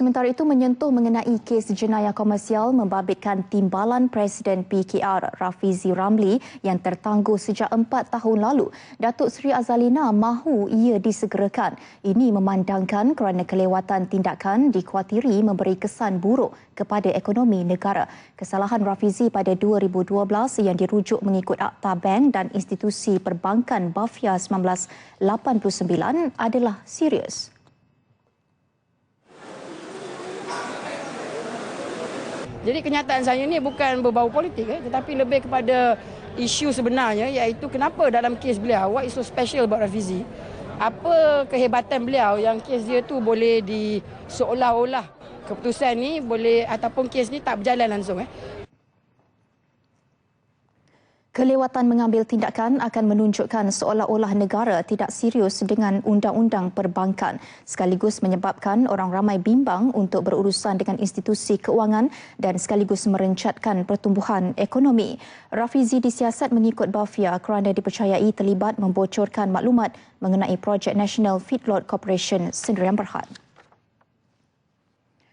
Sementara itu menyentuh mengenai kes jenayah komersial membabitkan timbalan Presiden PKR Rafizi Ramli yang tertangguh sejak empat tahun lalu. Datuk Seri Azalina mahu ia disegerakan. Ini memandangkan kerana kelewatan tindakan dikhawatiri memberi kesan buruk kepada ekonomi negara. Kesalahan Rafizi pada 2012 yang dirujuk mengikut Akta Bank dan institusi perbankan Bafia 1989 adalah serius. Jadi kenyataan saya ni bukan berbau politik eh, tetapi lebih kepada isu sebenarnya iaitu kenapa dalam kes beliau what is so special about Rafizi? Apa kehebatan beliau yang kes dia tu boleh di seolah-olah keputusan ni boleh ataupun kes ni tak berjalan langsung eh Kelewatan mengambil tindakan akan menunjukkan seolah-olah negara tidak serius dengan undang-undang perbankan sekaligus menyebabkan orang ramai bimbang untuk berurusan dengan institusi keuangan dan sekaligus merencatkan pertumbuhan ekonomi. Rafizi disiasat mengikut Bafia kerana dipercayai terlibat membocorkan maklumat mengenai projek National Feedlot Corporation Sendirian Berhad.